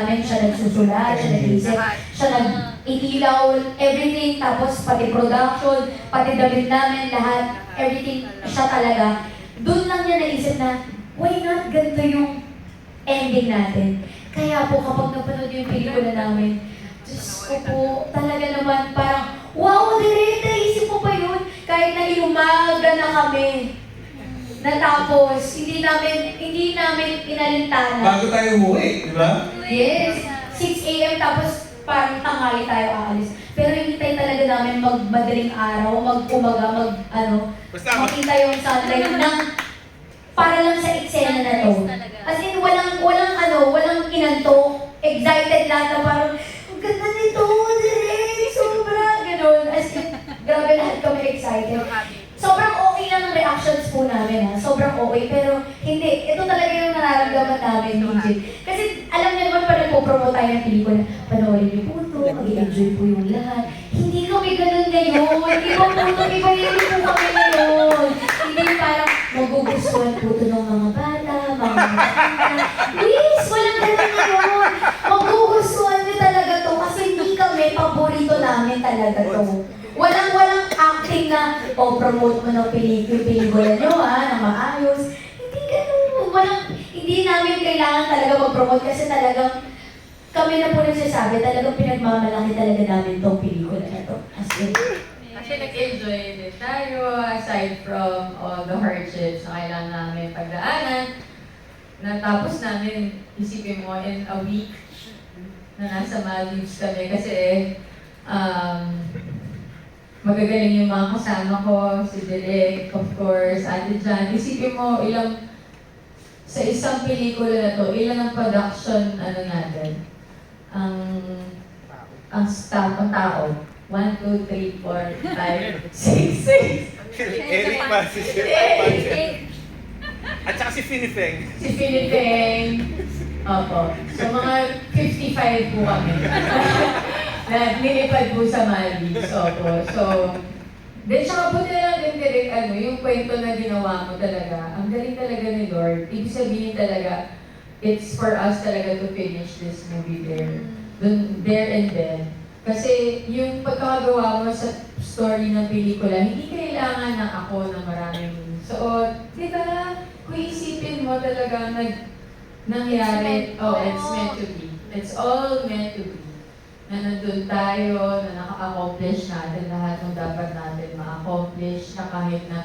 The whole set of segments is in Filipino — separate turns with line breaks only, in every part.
namin. Siya nagsusulat, siya nag-isip, siya nag-inilaw, everything. Tapos pati production, pati damit namin, lahat, everything, siya talaga. Doon lang niya naisip na, why not ganito yung ending natin? Kaya po kapag napanood yung pelikula namin, Diyos ko po, talaga naman parang, wow, direct, naisip mo pa yun. Kahit na inumaga na kami. Natapos, hindi namin, hindi namin inalintana.
Bago tayo umuwi, di ba?
Yes, 6 a.m. tapos parang tanghali tayo aalis. Pero hinintay talaga namin mag madaling araw, mag-umaga, mag ano,
Basta
makita yung sunlight ng para lang sa eksena na to. As in, walang, walang ano, walang kinanto, excited lahat na parang, ang ganda nito, direct, sobra, ganun. As in, grabe lahat kami excited. Sobrang okay lang ang reactions po namin ha. Sobrang okay. Pero hindi. Ito talaga yung nararamdaman namin, DJ. Kasi alam niyo naman pa nagpo-promote tayo ng pelikula. Panoorin niyo po ito. Mag-enjoy po yung lahat. Hindi kami ganun ngayon. Iba po ito. Iba yun po kami ngayon. Hindi parang magugustuhan po ito ng mga bata, mga bata. Please, walang ganun ngayon. Magugustuhan niyo talaga to kasi hindi kami paborito namin talaga to. Walang walang acting na, o promote mo ng pelikula, nyo ha, na maayos. Hindi ganun. Walang, hindi namin kailangan talaga mag-promote kasi talagang kami na po nagsasabi, talagang pinagmamalaki talaga namin tong pelikula na to. As in,
Kasi nag-enjoy din tayo aside from all the hardships na kailangan namin pagdaanan. Natapos namin, isipin mo, in a week na nasa Maldives kami kasi um, magagaling yung mga kasama ko, si Derek, of course, Ate Jan. Isipin mo, ilang, sa isang pelikula na to, ilan ang production, ano natin, ang, ang staff, ang tao. 1, 2, 3, 4, 5, 6, 6.
Eric pa, si Sir. At saka si Finifeng.
Si Philippine. Opo. So mga 55 po kami. nilipad po sa Maldives. Opo. So, then saka buti na lang din direct ano, yung kwento na ginawa mo talaga. Ang galing talaga ni Lord. Ibig sabihin talaga, it's for us talaga to finish this movie there. Dun, there and then. Kasi yung pagkakagawa mo sa story ng pelikula, hindi kailangan na ako na maraming suot. Di ba? Kung isipin mo talaga nag, nangyari, oh, it's meant to be. It's all meant to be. Na nandun tayo, na naka-accomplish natin lahat ng dapat natin ma-accomplish, na kahit na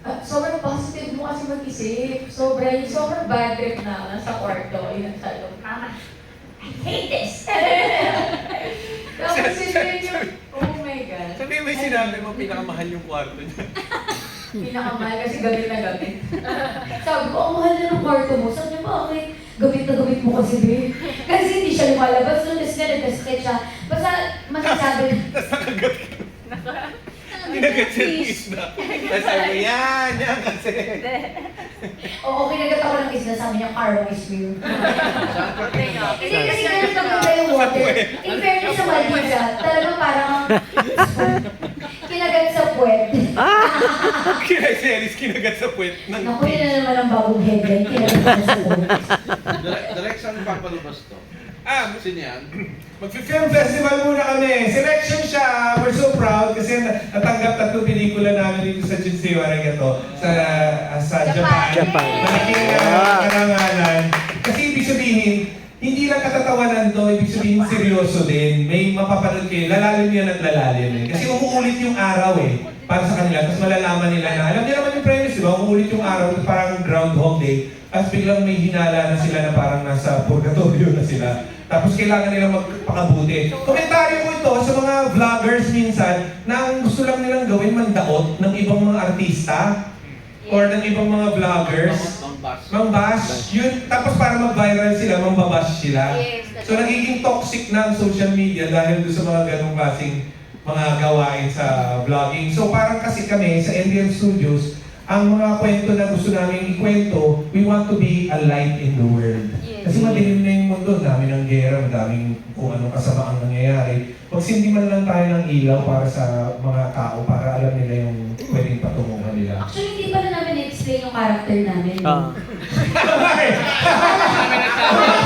Ah, sobrang positive mo kasi mag-isip. Sobrang, sobrang bad trip na ako nasa kwarto. Yun ang sabi ko, Mama, I hate this! Tapos yun yung, oh my God.
Sabi mo yung sinabi mo, pinakamahal yung kwarto niya.
Pinakamahal kasi gabi na gabi.
sabi ko, ang mahal na ng kwarto mo. Sabi niya, bakit? Gabit na gabit mo kasi, babe. Kasi hindi siya lumalabas. Nung nas nga nag-sketch siya. Basta masasabi
Tapos nakagat ka. Kinagat siya ng isda. Tapos sabi mo, yan, yan kasi.
Oo, kinagat ako ng isla, sabi niya, Carlo is real. Hindi kasi ganun talaga yung water. In fairness sa Maldives, ah, talagang parang kinagat sa puwet.
Kaya si Alice kinagat sa puwet ng
Naku, yun na naman ang bagong headline, kinagat na sa puwet.
Direct, direct saan papalabas to?
Ah,
Sino yan?
Mag-film festival muna kami. Selection siya. We're so proud kasi natanggap tatlong pelikula namin dito sa Jinsei Arigato sa, uh, sa Japan.
Japan.
Malaking uh, karangalan. Kasi ibig sabihin, hindi lang katatawanan to, ibig sabihin seryoso din. May mapapanood kayo, lalalim yan at lalalim eh. Kasi umuulit yung araw eh, para sa kanila. Tapos malalaman nila na, alam niyo naman yung premise, di ba? Umuulit yung araw, parang Groundhog Day. Tapos biglang may hinala na sila na parang nasa purgatorio na sila. Tapos kailangan nila magpakabuti. Komentaryo ko ito sa mga vloggers minsan na ang gusto lang nilang gawin mandaot ng ibang mga artista or ng ibang mga vloggers.
Mambas.
Mambash, yun, tapos para mag-viral sila, mambabash sila.
Yes, that's
So nagiging toxic na ang social media dahil doon sa mga ganong klaseng mga gawain sa vlogging. So parang kasi kami sa NDM Studios, ang mga kwento na gusto namin ikwento, we want to be a light in the world.
Yes.
Kasi madilim na yung mundo, dami ng gera, madaming kung anong kasama ang nangyayari. Pagsindi man lang tayo ng ilaw para sa mga tao, para alam nila yung pwedeng patunguhan nila.
Actually, hindi pa na-explain yung character namin.
Ah.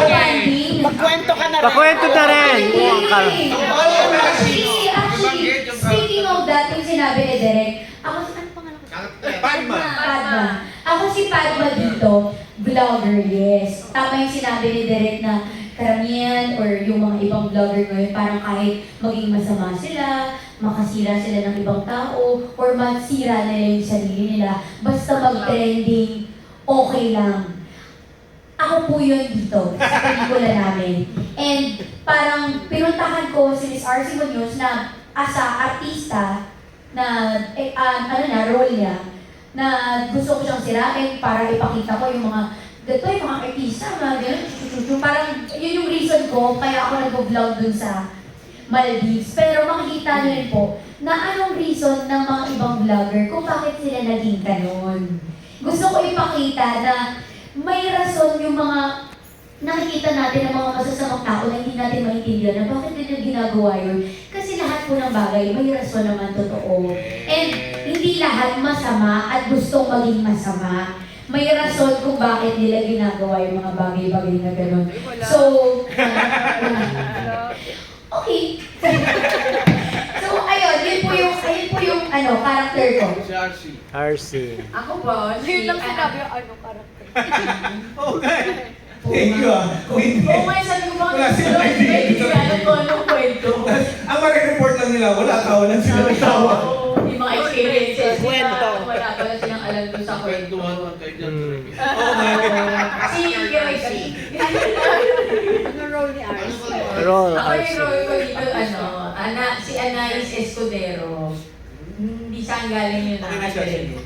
Branding.
Magkwento ka na rin.
Pakwento na rin. Mukhang ka.
Actually, actually, speaking of that, yung sinabi ni Derek, ako, ano pangalan ko?
Padma.
Padma. Ako si Padma dito, vlogger, yes. Tama yung sinabi ni Derek na karamihan or yung mga ibang vlogger ngayon, parang kahit maging masama sila, makasira sila ng ibang tao, or masira nila yung sarili nila, basta mag-trending, okay lang. Ako po yun dito, sa pelikula namin. And parang pinuntahan ko si Miss R.C. Munoz na asa artista na, eh, ah, ano na, role niya, na gusto ko siyang sirain para ipakita ko yung mga, ganito yung mga artista, mga chuchuchuchu. Parang yun yung reason ko, kaya ako nag-vlog dun sa Maldives. Pero makikita rin po na anong reason ng mga ibang vlogger kung bakit sila naging ganon. Gusto ko ipakita na may rason yung mga nakikita natin ng mga masasamang tao na hindi natin maintindihan na bakit nila ginagawa yun. Kasi lahat po ng bagay, may rason naman totoo. And hindi lahat masama at gustong maging masama. May rason kung bakit nila ginagawa yung mga bagay-bagay na gano'n. So, okay. so, ayun, yun po yung, ayun po yung, ano, character ko.
Si RC.
RC.
Ako po, si...
Yun lang sinabi yung ano, karakter.
Oo nga.
Thank you ah. Kung hindi,
Oo nga, sabi ko
silang
sila
idea.
hindi alam ko anong kwento.
ang marireport lang nila, wala tawa lang sila ng tawa.
Oo, Yung mga experiences
Kwento.
wala pa lang silang alam doon sa.
Kwentuhan dyan.
Mm.
Oo nga.
Si Gary
Ano role ni
Ano
Ice?
ba?
Roll
Ako yung role ko dito, ano, ana, si Anais Escudero. Hindi saan galing yun
Okay na
na
siya, sige.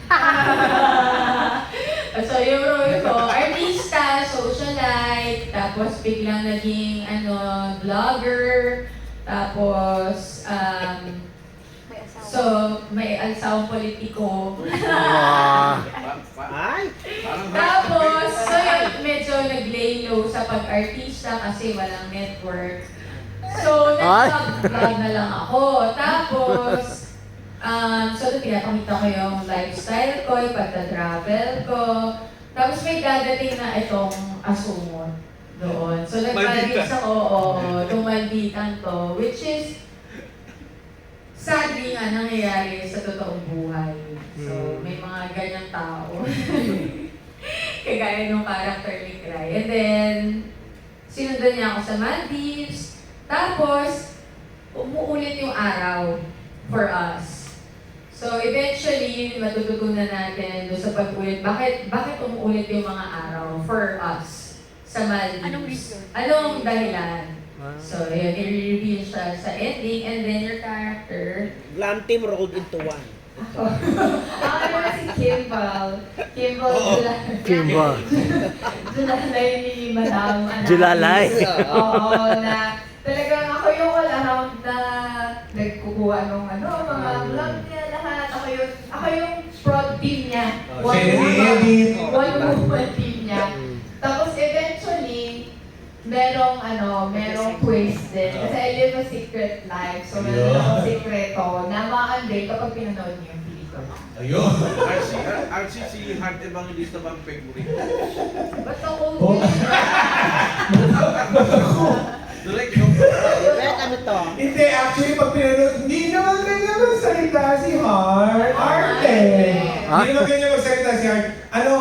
so, yung role ko, artista, socialite, tapos biglang naging, ano, vlogger, tapos, um. So, may alsawang politiko.
Ah.
Ay,
Parang
Tapos, so yun, medyo nag-lay low sa pag-artista kasi walang network. So,
Ay.
nag-vlog na lang ako. Tapos, um, so doon pinapakita ko yung lifestyle ko, yung pagta-travel ko. Tapos may dadating na itong asungot doon. So, nagpaligid
Maldita.
sa oo, malditan to, which is sadly nga nangyayari sa totoong buhay. So,
Hmm.
may mga ganyang tao. Kagaya nung character ni Cry. And then, sinundan niya ako sa Maldives. Tapos, umuulit yung araw for us. So, eventually, matututunan natin doon sa pag-ulit. Bakit, bakit umuulit yung mga araw for us sa Maldives?
Anong reason?
Anong dahilan?
Ah.
So, yun, i-reveal siya sa ending. And then, your character,
Glam team rolled into one.
Ako naman si Kimball. Kimball
Oo.
Julalay.
Kimball.
Julalay ni Madam Ananis.
Julalay.
Oo, na talagang ako yung all around na nagkukuha ng ano, mga vlog niya lahat. Ako yung, ako yung prod team niya.
Oh, siya yung edit.
One woman team niya. Merong ano, merong twist din. Kasi I live a secret life. So meron
Yeah.
akong sekreto na ma-unveil kapag pinanood niyo yung pelikula.
Ayun.
RC, RC si Heart Evangelista bang favorite?
Ba't ako?
Oh.
Direct yung
Direk, ano to?
Hindi, actually, pag pinanood, hindi naman ganyan magsalita si Heart. Arte.
Ah.
Hindi naman ganyan magsalita si Heart. Ano,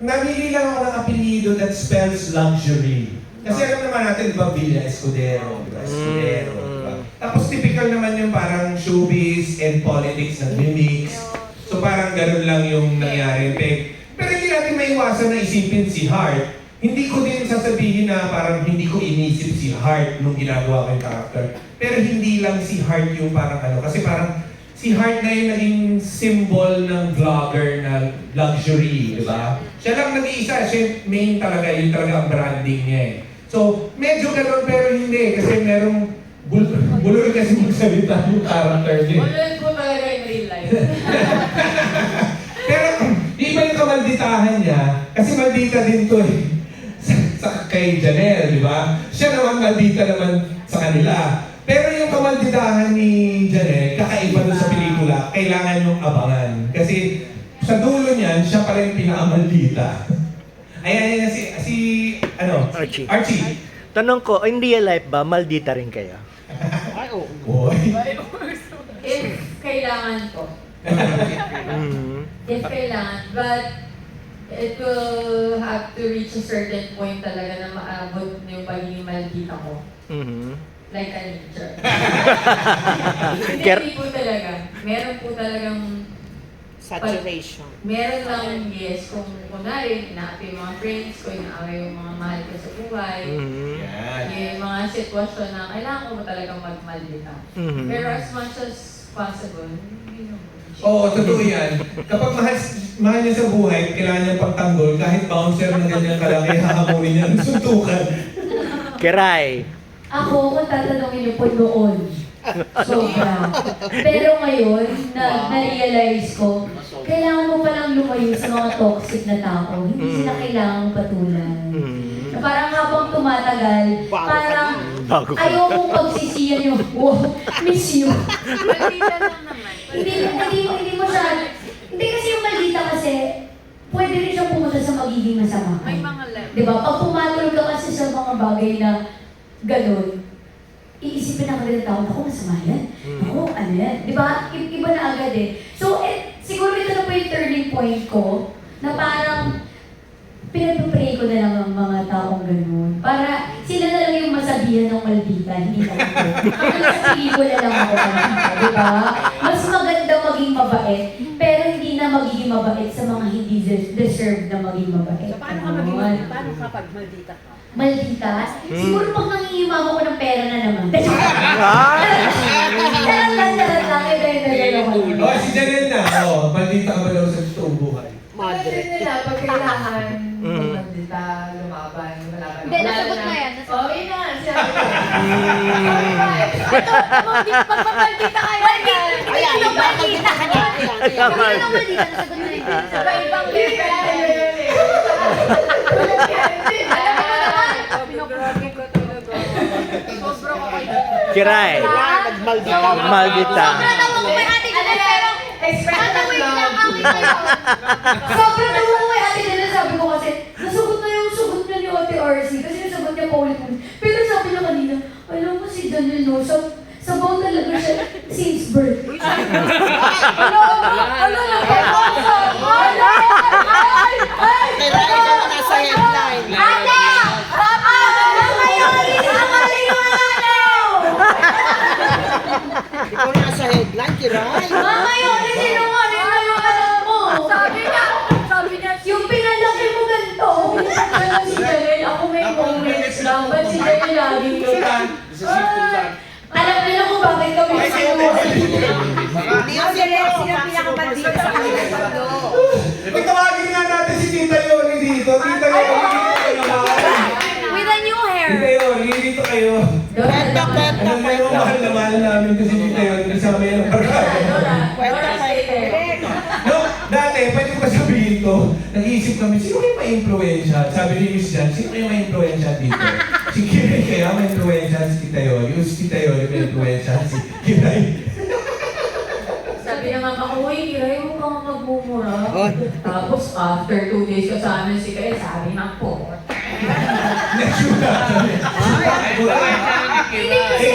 namili lang ako ng apelido that spells luxury. Kasi alam naman natin, di ba, Villa Escudero, di ba? Escudero, di ba? Tapos typical naman yung parang showbiz and politics na mix. So parang ganun lang yung nangyari. Pe- Pero hindi natin maiwasan na isipin si Hart. Hindi ko din sasabihin na parang hindi ko inisip si Hart nung ginagawa ko yung character. Pero hindi lang si Hart yung parang ano. Kasi parang si Hart na yung naging symbol ng vlogger na luxury, di ba? Siya lang nag-iisa, siya main talaga, yun talaga ang branding niya eh. So, medyo ganun pero hindi kasi merong bul bulol kasi magsalita yung character niya.
Ulan ko talaga in real life.
Pero iba yung kamalditahan niya, kasi maldita din to eh. Sa, sa kay Janelle, di ba? Siya naman maldita naman sa kanila. Pero yung kamalditahan ni Janelle, kakaiba doon sa pelikula, kailangan yung abangan. Kasi sa dulo niyan, siya pa rin pinakamaldita. Ayan, ayan, si, si, ano?
Archie.
Archie.
Tanong ko, in real life ba, maldita rin kayo?
Ay, oo.
Boy.
If kailangan ko.
Mhm.
If kailangan. But it will have to reach a certain point talaga na maabot na yung pagiging maldita ko.
Mhm.
Like a nature. Hindi,
Ker-
po talaga. Meron po talagang
Saturation.
Meron lang, yes, kung kunwari, inaapay yung mga friends ko, inaaway yung mga mahal ko sa buhay.
Mhm.
Yan.
Yung mga sitwasyon na kailangan ko talagang magmaldita.
Mhm.
Pero as much as possible, hindi naman.
Oo, totoo yan. Kapag mahal, mahal niya sa buhay, kailangan niya pagtanggol, kahit bouncer na ganyan kalaki, hahamunin niya ng suntukan.
Kiray.
Ako, kung tatanungin niyo po noon, sobra. Pero ngayon, na, na-realize ko, kailangan mo palang lumayo sa mga toxic na tao. Hindi sila kailangan patulan. Na parang habang tumatagal,
Bago ka
parang
Bago ka.
ayaw mong pagsisiyan yung, wow, miss you.
Maldita lang naman.
hindi, hindi, mo- hindi mo siya, hindi kasi yung maldita kasi, pwede rin siyang pumunta sa magiging masama.
May mga level.
Di ba? Pag pumatol ka kasi sa mga bagay na ganun, iisipin ako ng tao, ako masama yan. Ako, ano yan? Di ba? Iba na agad eh. So, eh, siguro ito na po yung turning point ko, na parang, pinag-pray ko na lang ang mga taong ganun. Para sila na lang yung masabihan ng maldita, hindi na ako. Ako sa sarili ko na lang ako maldita, di ba? Mas maganda maging mabait, pero hindi na magiging mabait sa mga hindi des- deserve na maging mabait.
So, paano ka maging
Ganon.
Paano ka pag maldita ka?
Malditas? Siguro pag nangihimam ako ng pera na naman. Charot lang, charot lang. Ito yung nagagawa ko.
Oh, si Janelle na. Oh, maldita ka ba daw sa totoong buhay?
Madre.
Pwede nila, pag kailangan,
Mm.
magmaldita, lumaban, wala ka.
Hindi, nasagot na yan.
Oo, yun na, sinabi ko.
Pag maldita kayo,
Ayan, iba maldita ka na. Ayan, ayan.
Tama.
Ano maldita? Nasagot na yun.
Sa ibang
Kiray.
Wala, nagmaldita.
Maldita.
Sobrang Ano
naman ko ate nila sabi ko kasi, nasagot na yung sagot niya ni Ate RC kasi nasagot niya pa ulit ulit. Pero sabi niya kanina, alam mo si Daniel no, sa, sabaw talaga siya since birth. Ano, ano, ano Janelle laging
Sultan. This is si Sultan.
Alam nila kung bakit kami sinuwag.
Hindi ang sino.
pinakamaldita sa kanila.
Pagtawagin nga natin si Tita Yoli dito. Tita Yoli, dito kayo.
With a new hair.
Tita Yoli, dito kayo.
Kwento, kwento,
Ano na yung mahal na mahal namin kasi Tita Yoli, kasama yan ang barkada.
Stay there.
No, dati, pwede ko ba sabihin to? Nag-iisip kami, sino kayo ma-influensya? Sabi ni Miss Jan, sino kayo ma-influensya dito? Si Kiray kaya ma-influensya si Tita. Yung si Tita Yoli ma-influensya si Kiray.
Sabi naman ako, uy, Kiray, huwag kang magmumura. Tapos, after two days ka sa amin, si Kiray, sabi ng po.
Next na kami.
Hindi kasi,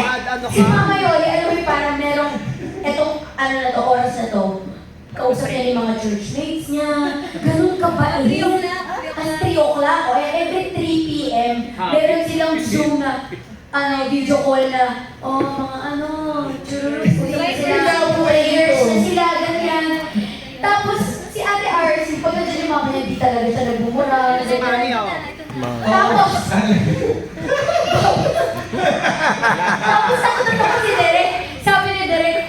si? Mama Yoli, alam mo yung parang merong, etong, ano na to, oras na to, kausap niya yung mga churchmates niya, ganun ka ba? 3 o'clock, o eh, every 3 p.m., meron silang Zoom na, ano, video call na, oh, mga ano, church, ulit sila, prayers na sila, ganyan. Tapos, si Ate RC, pag nandiyan yung mga kanya, di talaga siya nagmumura, ganyan. Tapos, tapos ako na tapos si Derek. Sabi ni Derek,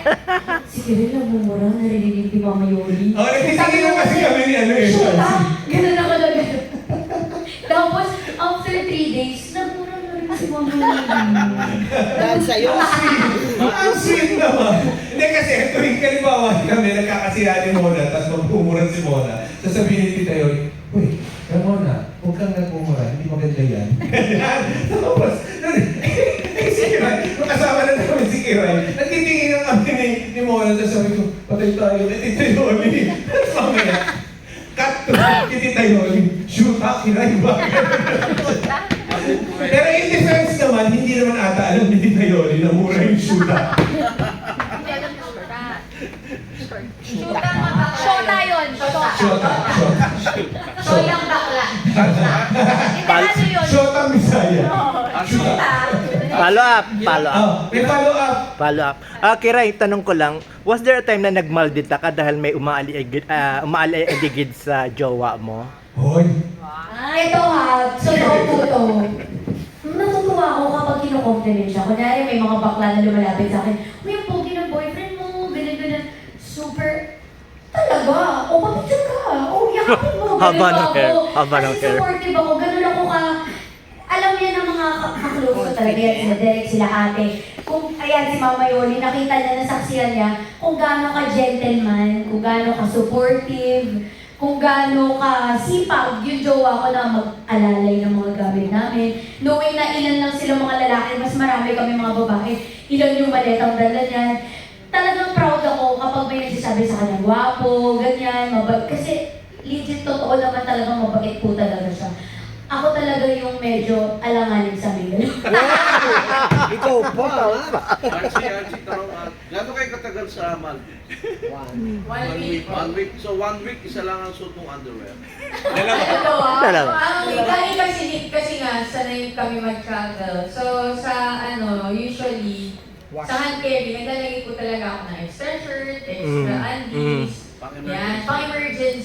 si Kirill nagmumura, narinig ni Mama Yoli.
Oh, nagtitingin lang kasi kami ni ano eh.
Shoot ah!
Dahil sa'yo.
Ang sweet naman. Hindi kasi, tuwing kalimbawa kami, nagkakasira ni Mona, tapos magpumuran si Mona. Sasabihin ni Tita Yoli,
Shota yun. Shota.
Shota, shota.
Soyang bakla.
Hindi, ano yun?
Shota Misaya.
Follow up, follow up.
Oh, may follow up.
Follow up. Ah, Kiray, tanong ko lang, was there a time na nagmaldita ka dahil may umaali-agid, uh, umaali-aligid sa jowa mo?
Hoy,
Ito ha, so po to. Natutuwa ako kapag kino-compliment siya. Kunyari may mga bakla na lumalapit sa akin, Uy, ang pogi ng boyfriend mo, ganyan, ganyan. Super, talaga, o papicture ka, o yakapin mo, ganun
Haba ng
ako.
hair, haba ng
Kasi
hair.
supportive ako, ganun ako ka, alam niya ng mga ka- ka-close ko talaga yan, sila Derek, sila ate. Kung, ayan si Mama Yoli, nakita niya, nasaksiyan niya, kung gaano ka gentleman, kung gaano ka supportive, kung gaano ka sipag yung jowa ko na mag-alalay ng mga gamit namin. Knowing na ilan lang sila mga lalaki, mas marami kami mga babae, ilan yung maletang dala niyan. Talagang proud ako kapag may nagsasabi sa kanya, gwapo, ganyan, mabait. Kasi legit totoo naman talagang mabait po talaga siya. Ako talaga yung medyo alanganin sa Miguel.
Ikaw pa?
Archie, Archie, tanong, ah, gaano kayo katagal sa Maldives?
One.
One week.
One week. So one week, isa lang ang suot mong underwear.
Dalawa.
Dalawa.
Ang kami kasi, kasi nga, sanay kami mag-travel. So, sa ano, usually, sa hand carry, naglalagay ko talaga ako ng extra shirt, extra
Mm.
undies,
Pang-emergency.
yan, pang-emergency.